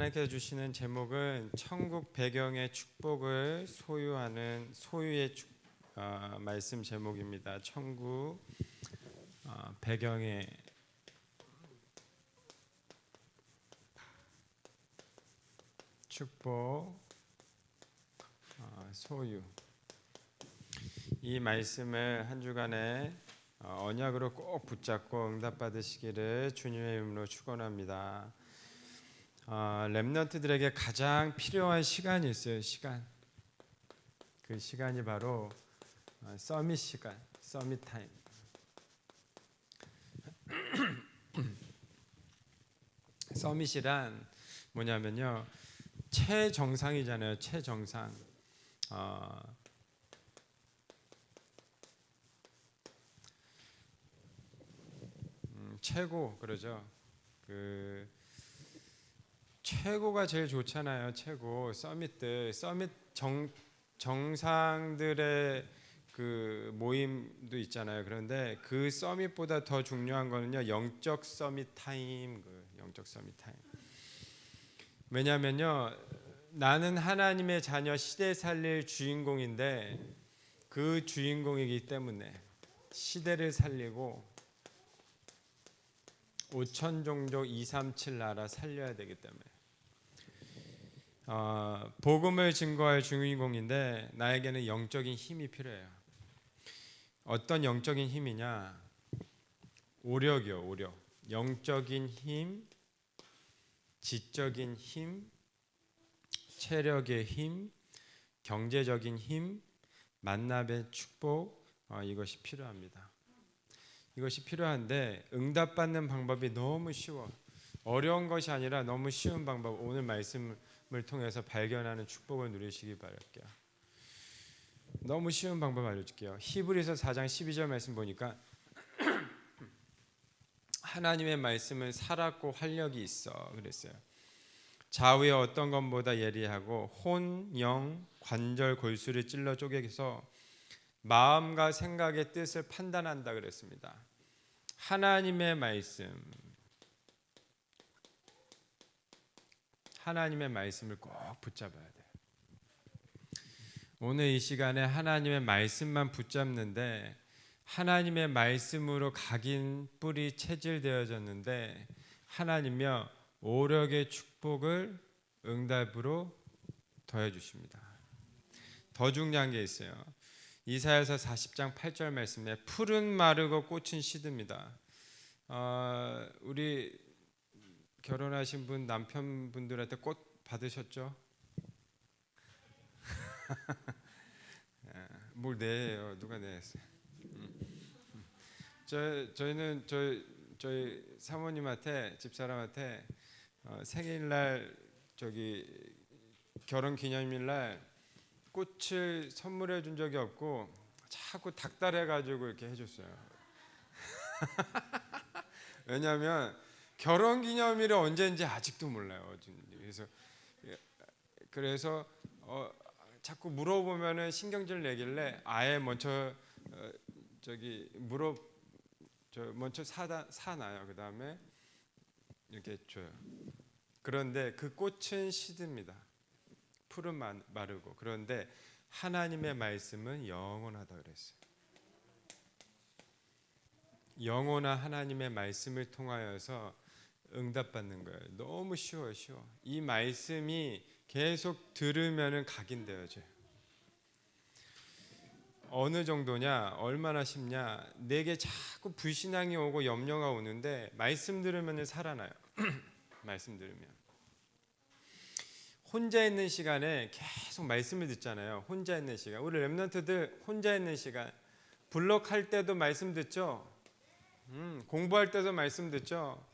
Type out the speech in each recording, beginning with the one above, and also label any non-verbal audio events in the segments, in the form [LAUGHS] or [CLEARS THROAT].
하나님께서 주시는 제목은 천국 배경의 축복을 소유하는 소유의 축, 어, 말씀 제목입니다. 천국 어, 배경의 축복 어, 소유 이 말씀을 한 주간에 어, 언약으로 꼭 붙잡고 응답 받으시기를 주님의 이름으로 축원합니다. 어, 렘넌트들에게 가장 필요한 시간이 있어요. 시간. 그 시간이 바로 어, 서밋 시간, 서밋 타임. [CLEARS THROAT] 서밋이란 뭐냐면요. 최정상이잖아요. 최정상. 어, 음, 최고 그러죠. 그 최고가 제일 좋잖아요. 최고 서밋들 서밋 정 정상들의 그 모임도 있잖아요. 그런데 그 서밋보다 더 중요한 거는요. 영적 서밋 타임, 그 영적 서밋 타임. 왜냐하면요, 나는 하나님의 자녀 시대 살릴 주인공인데 그 주인공이기 때문에 시대를 살리고 5천 종족 237 나라 살려야 되기 때문에 어, 복음을 증거할 주인공인데 나에게는 영적인 힘이 필요해요. 어떤 영적인 힘이냐? 오력이요, 오력. 영적인 힘, 지적인 힘, 체력의 힘, 경제적인 힘, 만남의 축복 어, 이것이 필요합니다. 이것이 필요한데 응답받는 방법이 너무 쉬워. 어려운 것이 아니라 너무 쉬운 방법. 오늘 말씀 을 통해서 발견하는 축복을 누리시기 바랄게요. 너무 쉬운 방법 알려줄게요. 히브리서 4장 12절 말씀 보니까 [CLEARS THROAT] 하나님의 말씀은 살았고 활력이 있어 그랬어요. 좌우에 어떤 것보다 예리하고 혼, 영, 관절, 골수를 찔러 쪼개서 마음과 생각의 뜻을 판단한다 그랬습니다. 하나님의 말씀 하나님의 말씀을 꼭 붙잡아야 돼요. 오늘 이 시간에 하나님의 말씀만 붙잡는데 하나님의 말씀으로 각인 뿌리 체질되어졌는데 하나님여 오력의 축복을 응답으로 더해 주십니다. 더 중요한 게 있어요. 이사야서 40장 8절 말씀에 푸른 마르고 꽃은 시듭니다. 어, 우리 결혼하신 분 남편분들한테 꽃 받으셨죠? [LAUGHS] 뭘 내요? 누가 내었어요? 음. 저 저희는 저 저희 사모님한테 집사람한테 어, 생일날 저기 결혼 기념일날 꽃을 선물해 준 적이 없고 자꾸 닥달해 가지고 이렇게 해줬어요. [LAUGHS] 왜냐하면 결혼 기념일이 언제인지 아직도 몰라요. 그래서 그래서 어, 자꾸 물어보면은 신경질 내길래 아예 먼저 어, 저기 물어 저 먼저 사다 사놔요. 그 다음에 이렇게 줘요. 그런데 그 꽃은 시듭니다. 풀은 마르고 그런데 하나님의 말씀은 영원하다 그랬어요. 영원한 하나님의 말씀을 통하여서 응답받는 거예요. 너무 쉬워요, 쉬워. 이 말씀이 계속 들으면은 각인되어져요. 어느 정도냐, 얼마나 쉽냐, 내게 자꾸 불신앙이 오고 염려가 오는데 말씀 들으면 살아나요. [CLEARS THROAT] 말씀 들으면. 혼자 있는 시간에 계속 말씀을 듣잖아요. 혼자 있는 시간. 우리 랩런트들 혼자 있는 시간. 블록할 때도 말씀 듣죠. 음, 공부할 때도 말씀 듣죠.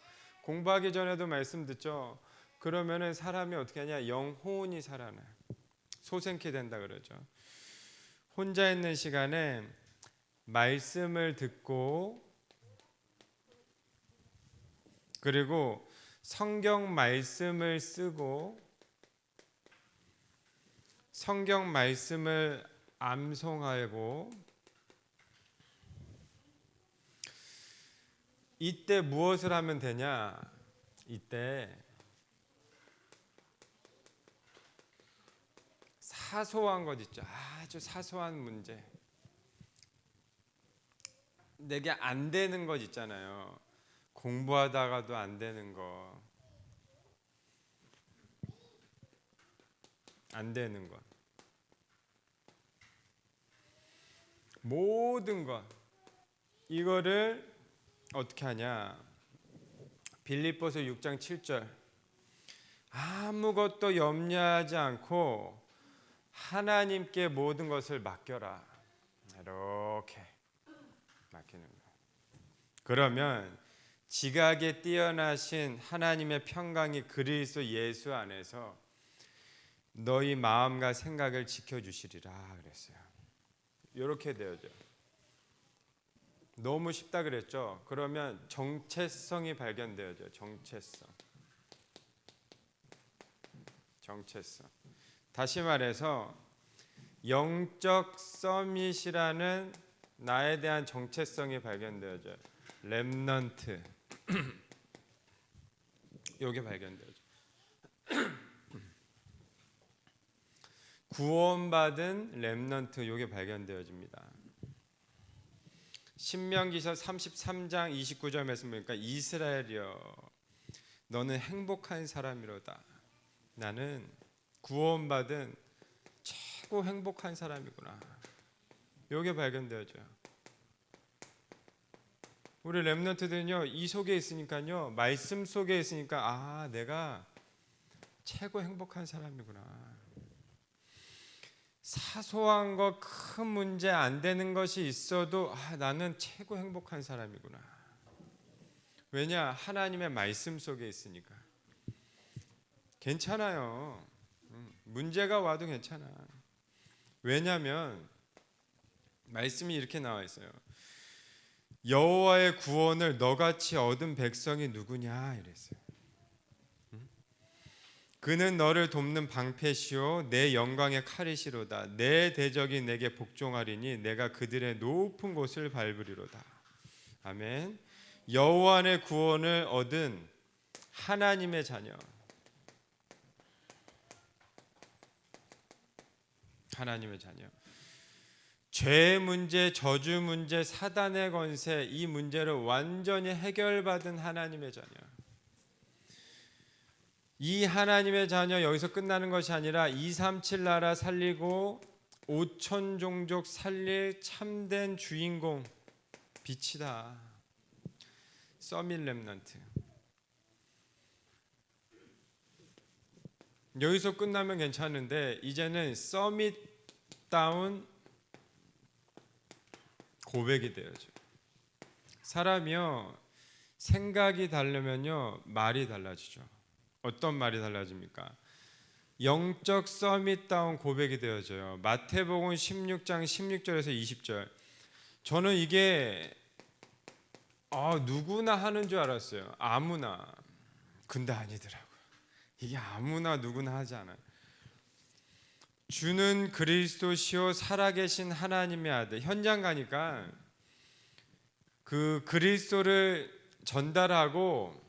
공부하기 전에도 말씀 듣죠. 그러면은 사람이 어떻게 하냐? 영혼이 살아나요. 소생케 된다 그러죠. 혼자 있는 시간에 말씀을 듣고 그리고 성경 말씀을 쓰고 성경 말씀을 암송하고 이때 무엇을 하면 되냐? 이때 사소한 것 있죠. 아주 사소한 문제. 내게 안 되는 것 있잖아요. 공부하다가도 안 되는 거. 안 되는 것. 모든 것. 이거를 어떻게 하냐? 빌립보서 6장 7절. 아무것도 염려하지 않고 하나님께 모든 것을 맡겨라. 이렇게 맡기는 거. 그러면 지각에 뛰어나신 하나님의 평강이 그리스도 예수 안에서 너희 마음과 생각을 지켜 주시리라 그랬어요. 이렇게 되어져. 너무 쉽다 그랬죠. 그러면 정체성이 발견되어져. 정체성. 정체성. 다시 말해서 영적 서밋이라는 나에 대한 정체성이 발견되어져. 렘넌트. [CLEARS THROAT] 요게 발견되어져. [CLEARS THROAT] 구원받은 렘넌트 요게 발견되어집니다. 신명기서 33장 29절 말씀 보니까 이스라엘이여 너는 행복한 사람이로다. 나는 구원받은 최고 행복한 사람이구나. 요게 발견되어져요. 우리 렘넌트들은요 이 속에 있으니까요 말씀 속에 있으니까 아 내가 최고 행복한 사람이구나. 사소한 거 큰 문제 안 되는 것이 있어도 아, 나는 최고 행복한 사람이구나. 왜냐 하나님의 말씀 속에 있으니까 괜찮아요. 음, 문제가 와도 괜찮아. 왜냐하면 말씀이 이렇게 나와 있어요. 여호와의 구원을 너같이 얻은 백성이 누구냐 이랬어요. 그는 너를 돕는 방패시요 내 영광의 칼이시로다. 내 대적이 내게 복종하리니 내가 그들의 높은 곳을 밟으리로다. 아멘. 여호와의 구원을 얻은 하나님의 자녀. 하나님의 자녀. 죄 문제, 저주 문제, 사단의 권세 이 문제를 완전히 해결받은 하나님의 자녀 이 하나님의 자녀 여기서 끝나는 것이 아니라 237 나라 살리고 5천 종족 살릴 참된 주인공 빛이다. 서밋 렘넌트. 여기서 끝나면 괜찮은데 이제는 서밋 다운 고백이 되어져. 사람이요 생각이 다르면요 말이 달라지죠. 어떤 말이 달라집니까? 영적 서밋다운 고백이 되어져요. 마태복음 16장 16절에서 20절. 저는 이게 아, 누구나 하는 줄 알았어요. 아무나. 근데 아니더라고요. 이게 아무나 누구나 하지 않아요. 주는 그리스도시요 살아계신 하나님의 아들. 현장 가니까 그 그리스도를 전달하고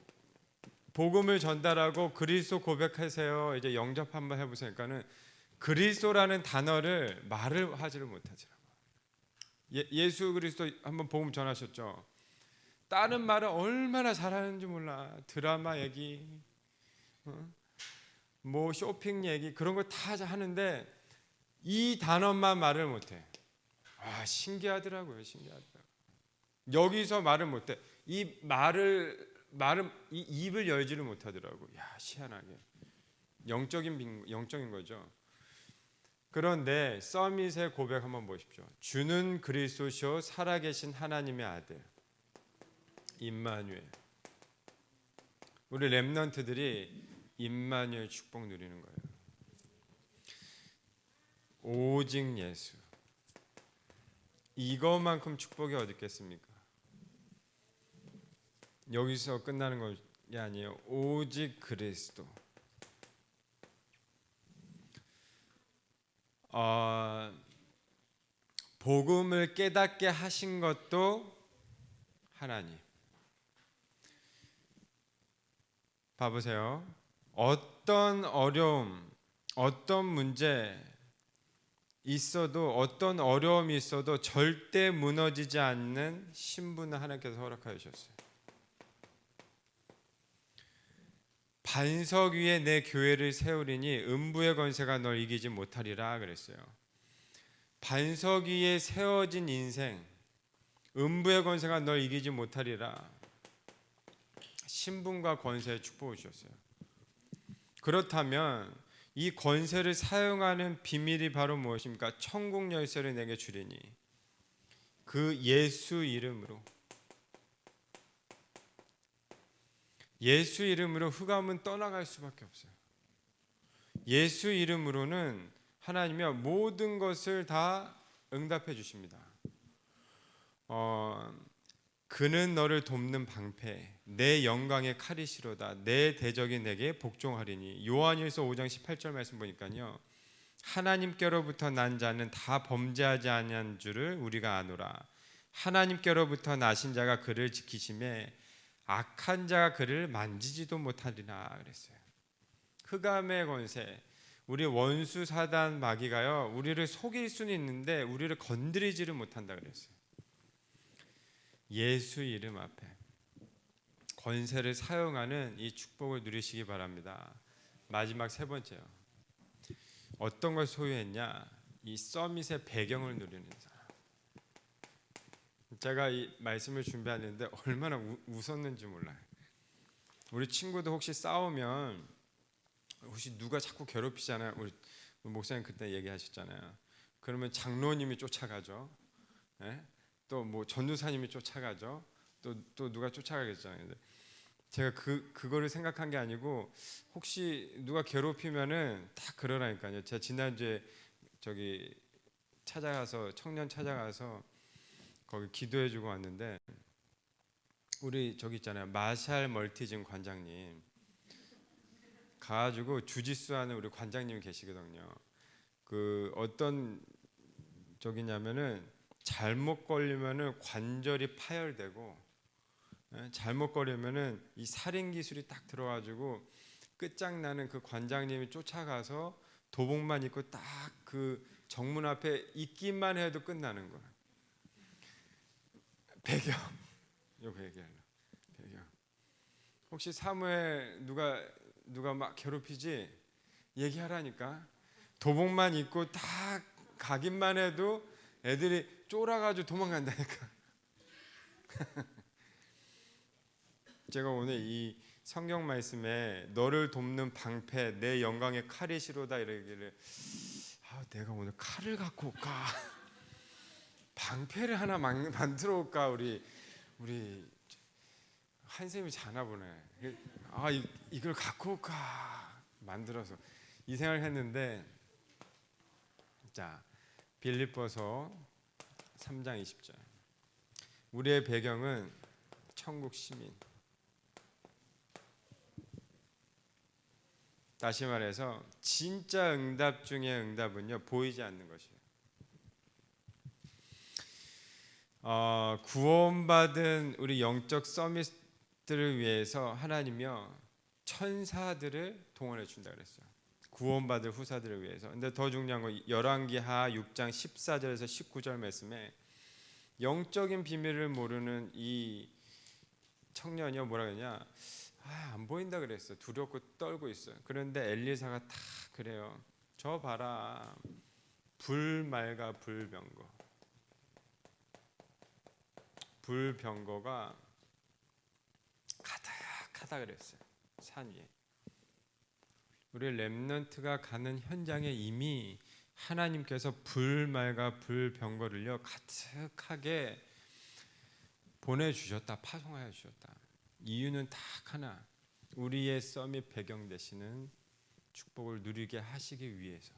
복음을 전달하고 그리스도 고백하세요. 이제 영접 한번 해보세요니까는 그리스도라는 단어를 말을 하지를 못하더라고요. 예, 예수 그리스도 한번 복음 전하셨죠. 다른 말을 얼마나 잘하는지 몰라. 드라마 얘기, 어? 뭐 쇼핑 얘기 그런 걸 다 하는데 이 단어만 말을 못해. 아 신기하더라고요. 신기하더라고요. 여기서 말을 못해. 이 말을 이 입을 열지를 못하더라고. 야 희한하게 영적인 빈, 영적인 거죠. 그런데 서밋의 고백 한번 보십시오. 주는 그리스도시요 살아계신 하나님의 아들 임마누엘. 우리 렘넌트들이 임마누엘 축복 누리는 거예요. 오직 예수. 이것만큼 축복이 어디 있겠습니까? 여기서 끝나는 것이 아니에요. 오직 그리스도. 어, 복음을 깨닫게 하신 것도 하나님. 봐보세요. 어떤 어려움, 어떤 문제, 있어도 어떤 어려움이 있어도 절대 무너지지 않는 신분을 하나님께서 허락하여 주셨어요. 반석 위에 내 교회를 세우리니 음부의 권세가 널 이기지 못하리라 그랬어요. 반석 위에 세워진 인생 음부의 권세가 널 이기지 못하리라. 신분과 권세의 축복을 주셨어요. 그렇다면 이 권세를 사용하는 비밀이 바로 무엇입니까? 천국 열쇠를 내게 주리니 그 예수 이름으로 예수 이름으로 흑암은 떠나갈 수밖에 없어요. 예수 이름으로는 하나님이 모든 것을 다 응답해 주십니다. 어, 그는 너를 돕는 방패, 내 영광의 칼이시로다. 내 대적이 내게 복종하리니. 요한일서 5장 18절 말씀 보니까요. 하나님께로부터 난 자는 다 범죄하지 아니한 줄을 우리가 아노라. 하나님께로부터 나신 자가 그를 지키심에 악한 자가 그를 만지지도 못하리라 그랬어요. 흑암의 권세, 우리 원수 사단 마귀가요. 우리를 속일 수는 있는데 우리를 건드리지를 못한다 그랬어요. 예수 이름 앞에 권세를 사용하는 이 축복을 누리시기 바랍니다. 마지막 세 번째요. 어떤 걸 소유했냐? 이 서밋의 배경을 누리는 사람. 제가 이 말씀을 준비하는데 얼마나 우, 웃었는지 몰라요. 우리 친구도 혹시 싸우면 혹시 누가 자꾸 괴롭히잖아요. 우리 목사님 그때 얘기하셨잖아요. 그러면 장로님이 쫓아가죠. 예? 또뭐 전도사님이 쫓아가죠. 또 또 누가 쫓아가겠잖아요. 제가 그 그거를 생각한 게 아니고 혹시 누가 괴롭히면은 다 그러라니까요. 제가 지난주에 저기 찾아가서 청년 찾아가서 거기 기도해주고 왔는데 우리 저기 있잖아요. 마샬 멀티즘 관장님 가가지고 주짓수 하는 우리 관장님이 계시거든요. 그 어떤 저기냐면은 잘못 걸리면은 관절이 파열되고 예, 잘못 걸리면은 이 살인 기술이 딱 들어가지고 끝장나는 그 관장님이 쫓아가서 도복만 입고 딱 그 정문 앞에 있기만 해도 끝나는 거야. 배경 이거 얘기할래. 배경. 혹시 사무에 누가 누가 막 괴롭히지 얘기하라니까. 도복만 입고 딱 가기만 해도 애들이 쫄아가지고 도망간다니까. [LAUGHS] 제가 오늘 이 성경 말씀에 너를 돕는 방패 내 영광의 칼이시로다 이러기를 아, 내가 오늘 칼을 갖고 올까 [LAUGHS] 방패를 하나 만, [LAUGHS] 만들어 올까 우리 우리 한샘이 자나 보네 아 이, 이걸 갖고 올까 만들어서 이 생각을 했는데 자 빌립보서 3장 20절. 우리의 배경은 천국 시민. 다시 말해서 진짜 응답 중에 응답은요 보이지 않는 것이에요. 어, 구원받은 우리 영적 서밋들을 위해서 하나님이요 천사들을 동원해 준다 그랬어요. 구원받을 후사들을 위해서. 근데 더 중요한 건 열왕기하 6장 14절에서 19절 말씀에 영적인 비밀을 모르는 이 청년이 뭐라 그러냐? 아, 안 보인다 그랬어. 두렵고 떨고 있어요. 그런데 엘리사가 다 그래요. 저 봐라. 불말과 불병거. 불병거가 가득하다 그랬어요. 산 위에. 우리 렘넌트가 가는 현장에 이미 하나님께서 불말과 불병거를요 가득하게 보내주셨다 파송하여 주셨다 이유는 딱 하나 우리의 썸이 배경 되시는 축복을 누리게 하시기 위해서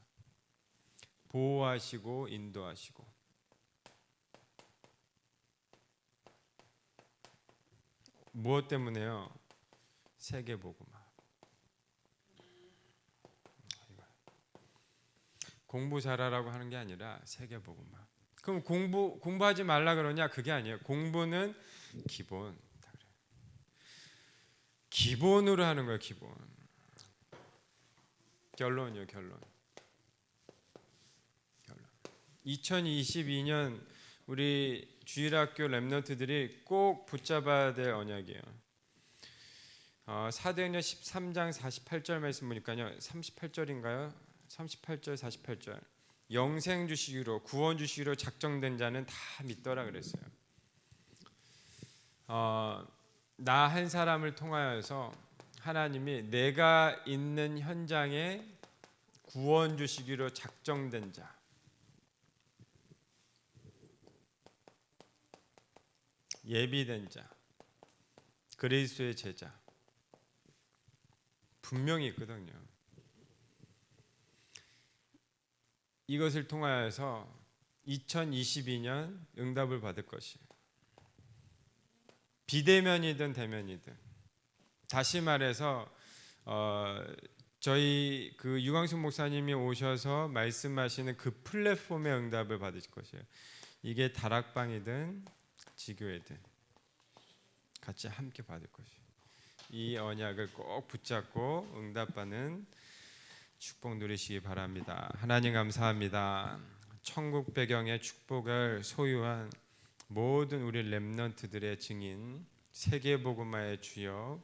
보호하시고 인도하시고 무엇 때문에요 세계 복음화 공부 잘하라고 하는 게 아니라 세계 복음화. 그럼 공부 공부하지 말라 그러냐? 그게 아니에요. 공부는 기본. 기본으로 하는 거예요, 기본. 결론이요, 결론. 결론. 2022년 우리 주일학교 랩런트들이 꼭 붙잡아야 될 언약이에요. 어, 사도행전 13장 48절 말씀 보니까요. 38절인가요? 38절 48절. 영생 주시기로 구원 주시기로 작정된 자는 다 믿더라 그랬어요. 어, 나 한 사람을 통하여서 하나님이 내가 있는 현장에 구원 주시기로 작정된 자. 예비된 자. 그리스도의 제자. 분명히 있거든요. 이것을 통하여서 2022년 응답을 받을 것이에요. 비대면이든 대면이든 다시 말해서 어, 저희 그 유광수 목사님이 오셔서 말씀하시는 그 플랫폼의 응답을 받을 것이에요. 이게 다락방이든 지교회든 같이 함께 받을 것이에요. 이 언약을 꼭 붙잡고 응답받는 축복 누리시기 바랍니다. 하나님 감사합니다. 천국 배경의 축복을 소유한 모든 우리 렘넌트들의 증인 세계 복음화의 주역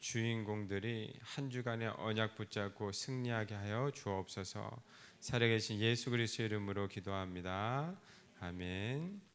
주인공들이 한 주간의 언약 붙잡고 승리하게 하여 주옵소서. 살아계신 예수 그리스도의 이름으로 기도합니다. 아멘.